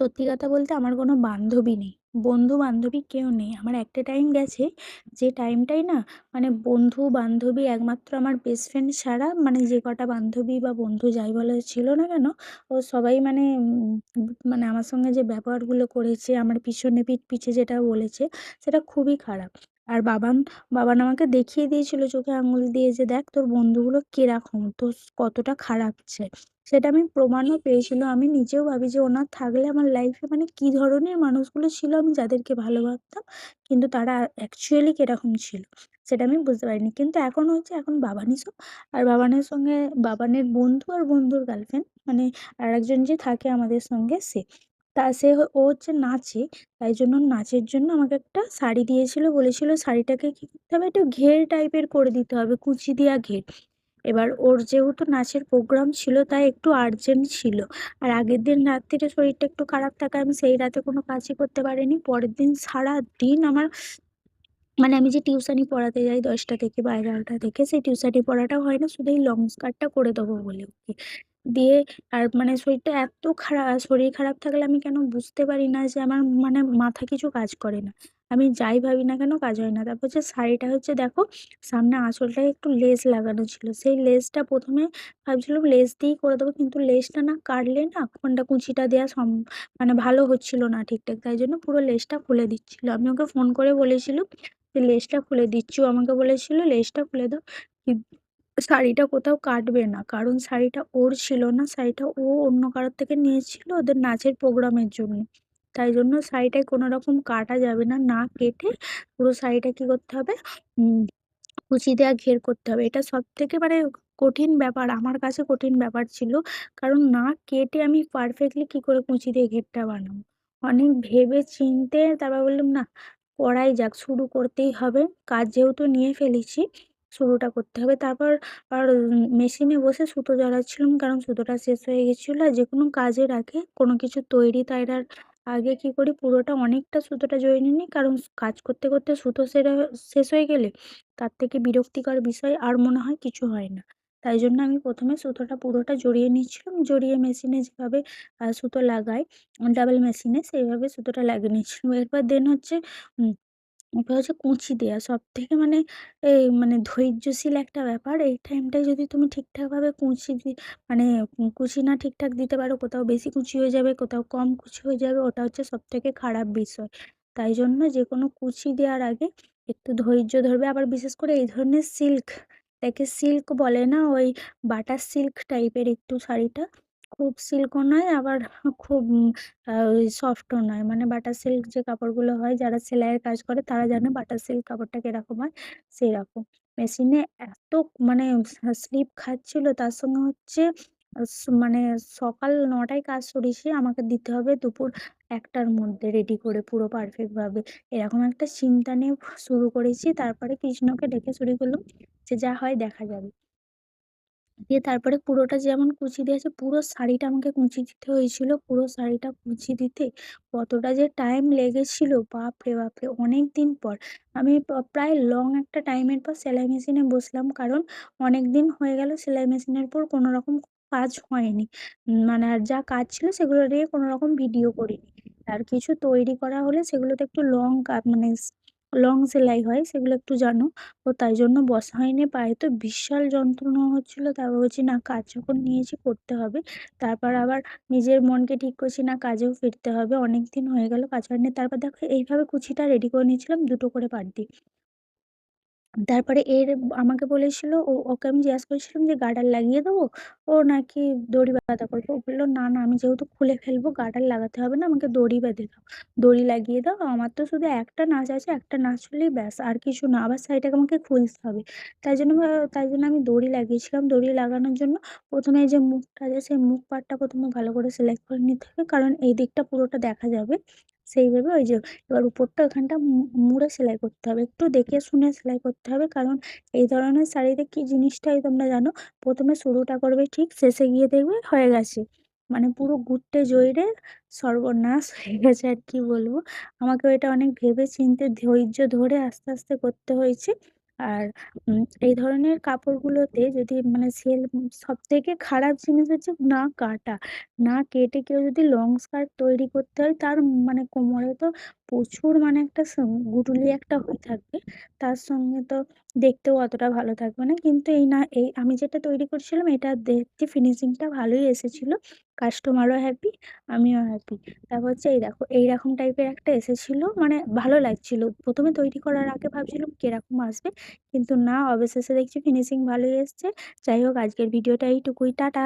সত্যি কথা বলতে আমার কোনো বান্ধবী নেই। বন্ধু-বান্ধবী কেউ নেই। আমার একটা টাইম গেছে যে টাইমটাই না মানে বন্ধু-বান্ধবী একমাত্র আমার বেস্ট ফ্রেন্ড ছাড়া মানে যে কটা বান্ধবী বা বন্ধু যাই বলে ছিল না কেন, ও সবাই মানে মানে আমার সঙ্গে যে ব্যবহারগুলো করেছে, আমার পিছনে পিঠ পিছে যেটা বলেছে সেটা খুবই খারাপ। আর বাবান বাবান আমাকে দেখিয়ে দিয়েছিল চোখে আঙুল দিয়ে যে, "দেখ তোর বন্ধুগুলো কীরকম, তোর কতটা খারাপ সে।" সেটা আমি প্রমাণও পেয়েছিলাম। আমি নিজেও ভাবি যে ওনার থাকলে আমার লাইফে মানে কী ধরনের মানুষগুলো ছিল আমি যাদেরকে ভালো ভাবতাম, কিন্তু তারা অ্যাকচুয়ালি কীরকম ছিল সেটা আমি বুঝতে পারিনি। কিন্তু এখন হচ্ছে এখন বাবানই সব। আর বাবানের সঙ্গে বাবানের বন্ধু আর বন্ধুর গার্লফ্রেন্ড মানে আরেকজন যে থাকে আমাদের সঙ্গে সে। তা সে ও হচ্ছে নাচে, তাই জন্য নাচের জন্য আমাকে একটা শাড়ি দিয়েছিল। বলেছিল শাড়িটাকে কী করতে হবে একটু ঘের টাইপের করে দিতে হবে, কুচি দেওয়া ঘের। এবার ওর যেহেতু নাচের প্রোগ্রাম ছিল তাই একটু আর্জেন্ট ছিল। আর আগের দিন রাত্রিরে শরীরটা একটু খারাপ থাকায় আমি সেই রাতে কোনো কাজই করতে পারিনি। পরের দিন সারাদিন আমার মানে আমি যে টিউশানি পড়াতে যাই ১০টা থেকে বা ১১টা থেকে সেই টিউশানি পড়াটাও হয় না শুধু এই লং স্কার্টটা করে দেবো বলে ওকে। দিয়ে আর মানে শরীরটা এত খারাপ শরীর খারাপ থাকলে আমি কেন বুঝতে পারি না যে আমার মানে মাথা কিছু কাজ করে না। আমি যাই ভাবি না কেন কাজ হয় না। তারপর হচ্ছে শাড়িটা হচ্ছে দেখো সামনে আঁচলটায় একটু লেস লাগানো ছিল। সেই লেসটা প্রথমে ভাবছিলাম লেস দিয়েই করে দেবো কিন্তু লেসটা না কাটলে না কোনটা কুঁচিটা দেওয়া সম মানে ভালো হচ্ছিল না ঠিকঠাক। তাই জন্য পুরো লেসটা খুলে দিচ্ছিল। আমি ওকে ফোন করে বলেছিলাম যে, "লেসটা খুলে দিচ্ছি।" আমাকে বলেছিল, "লেসটা খুলে দাও।" শাড়িটা কোথাও কাটবে না। কারণ শাড়িটা ওর ছিল না। শাড়িটা ও অন্য কারোর থেকে নিয়েছিল ওদের নাচের প্রোগ্রামের জন্য। তাই জন্য শাড়িটায় কোনো রকম কাটা যাবে না। না কেটে পুরো শাড়িটা কী করতে হবে কুচি দেওয়া ঘের করতে হবে। এটা সব থেকে মানে কঠিন ব্যাপার, আমার কাছে কঠিন ব্যাপার ছিল। কারণ না কেটে আমি পারফেক্টলি কী করে কুচি দিয়ে ঘেরটা বানাবো। অনেক ভেবে চিনতে তারপর বললাম, না, করাই যাক, শুরু করতেই হবে। কাজ যেহেতু নিয়ে ফেলেছি শুরুটা করতে হবে। তারপর আর মেশিনে বসে সুতো জড়াচ্ছিলাম কারণ সুতোটা শেষ হয়ে গেছিল। আর যে কোনো কাজের আগে কোনো কিছু তৈরি-তাইরার আগে কী করি পুরোটা অনেকটা সুতোটা জড়িয়ে নিই। কারণ কাজ করতে, করতে সুতো সেরে শেষ হয়ে গেলে তার থেকে বিরক্তিকর বিষয় আর মনে হয় কিছু হয় না। তাই জন্য আমি প্রথমে সুতোটা পুরোটা জড়িয়ে নিচ্ছিলাম। জড়িয়ে মেশিনে যেভাবে সুতো লাগাই ডাবল মেশিনে সেইভাবে সুতোটা লাগিয়ে নিচ্ছিলাম। এরপর দেন হচ্ছে এরপর হচ্ছে কুঁচি দেওয়া সব থেকে মানে এই মানে ধৈর্যশীল একটা ব্যাপার। এই টাইমটায় যদি তুমি ঠিকঠাকভাবে কুঁচি দি মানে কুচি না ঠিকঠাক দিতে পারো, কোথাও বেশি কুচি হয়ে যাবে, কোথাও কম কুচি হয়ে যাবে, ওটা হচ্ছে সবথেকে খারাপ বিষয়। তাই জন্য যে কোনো কুচি দেওয়ার আগে একটু ধৈর্য ধরবে। আবার বিশেষ করে এই ধরনের সিল্ক, এটাকে সিল্ক বলে না, ওই বাটার সিল্ক টাইপের একটু শাড়িটা। খুব সিল্কও নয় আবার খুব ওই সফটও নয়। মানে বাটার সিল্ক যে কাপড়গুলো হয় যারা সেলাইয়ের কাজ করে তারা জানে বাটার সিল্ক কাপড়টা কীরকম হয়, সেরকম। মেশিনে এত মানে স্লিপ খাচ্ছিল তার সঙ্গে হচ্ছে মানে সকাল নটায় কাজ সরিয়েছি আমাকে দিতে হবে দুপুর একটার মধ্যে রেডি করে পুরো পারফেক্টভাবে। এরকম একটা চিন্তা নিয়ে শুরু করেছি। তারপরে কৃষ্ণকে ডেকে শুরু করলাম যে, "যা হয় দেখা যাবে।" দিয়ে তারপরে পুরোটা যেমন কুচি দিয়েছে, পুরো শাড়িটা আমাকে কুঁচি দিতে হয়েছিল। পুরো শাড়িটা কুচি দিতে কতটা যে টাইম লেগেছিল বাপরে বাপরে! অনেক দিন পর। আমি প্রায় লং একটা টাইমের পর সেলাই মেশিনে বসলাম। কারণ অনেক দিন হয়ে গেল সেলাই মেশিনের পর কোনো রকম কাজ হয়নি। মানে আর যা কাজ ছিল সেগুলো নিয়ে কোনো রকম ভিডিও করিনি। আর কিছু তৈরি করা হলে সেগুলোতে একটু লং মানে লং সেলাই হয়, সেগুলো একটু জানো। ও তাই জন্য বসা হয়নি। পায়ে তো বিশাল যন্ত্রণা হচ্ছিল। তারপর বলছি, না, কাজ যখন নিয়েছি করতে হবে। তারপর আবার নিজের মনকে ঠিক করছি, না, কাজেও ফিরতে হবে। অনেক দিন হয়ে গেল, কাজ হয়নি। তারপর দেখো, এইভাবে কুচিটা রেডি করে নিয়েছিলাম, দুটো করে পাড় দিয়ে। তারপরে এর আমাকে বলেছিল ও ওকে আমি জিজ্ঞাসা করেছিলাম যে গার্ডার লাগিয়ে দেবো? ও নাকি দড়ি বাঁধা করবে? ও বলল, "না, না আমি যেহেতু খুলে ফেলব গার্ডার লাগাতে হবে না আমাকে দড়ি বেঁধে দাও। দড়ি লাগিয়ে দাও। আমার তো শুধু একটা নাচ আছে, একটা নাচ হলেই ব্যাস আর কিছু না। আবার শাড়িটাকে আমাকে খুলতে হবে।" তাই জন্য তাই জন্য আমি দড়ি লাগিয়েছিলাম। দড়ি লাগানোর জন্য ১ম এ যে মুখটা আছে সেই মুখ পাটটা প্রথমে ভালো করে সেলাই করে নিতে হবে। কারণ এই দিকটা পুরোটা দেখা যাবে। সেইভাবে ওই যে এবার উপরটা ওখানটা মুড়ে সেলাই করতে হবে। একটু দেখে শুনে সেলাই করতে হবে। কারণ এই ধরনের শাড়িতে কি জিনিসটা হয় তোমরা জানো? প্রথমে শুরুটা করবে ঠিক, শেষে গিয়ে দেখবে হয়ে গেছে। মানে পুরো গুট্টে জয়ীরে সর্বনাশ হয়ে গেছে আর কি বলব। আমাকে এটা অনেক ভেবে চিনতে ধৈর্য ধরে আস্তে, আস্তে করতে হয়েছে। আর এই ধরনের কাপড়গুলোতে যদি মানে সেল, সব থেকে খারাপ জিনিস হচ্ছে না কাটা। না কেটে কেউ যদি লং স্কার্ট তৈরি করতে হয়, তার মানে কোমরে তো প্রচুর মানে একটা গুটুলি একটা হয়ে থাকবে। তার সঙ্গে তো দেখতেও অতটা ভালো থাকবে না। কিন্তু এই না, এই আমি যেটা তৈরি করছিলাম, এটা দেখতে ফিনিশিংটা ভালোই এসেছিল। কাস্টমারও হ্যাপি, আমিও হ্যাপি। তারপর হচ্ছে এই দেখো এইরকম টাইপের একটা এসেছিল মানে ভালো লাগছিল প্রথমে তৈরি করার আগে ভাবছিলাম কীরকম আসবে। কিন্তু না অবশেষে দেখছি ফিনিশিং ভালোই এসছে। যাই হোক আজকের ভিডিওটা এইটুকুই। টাটা।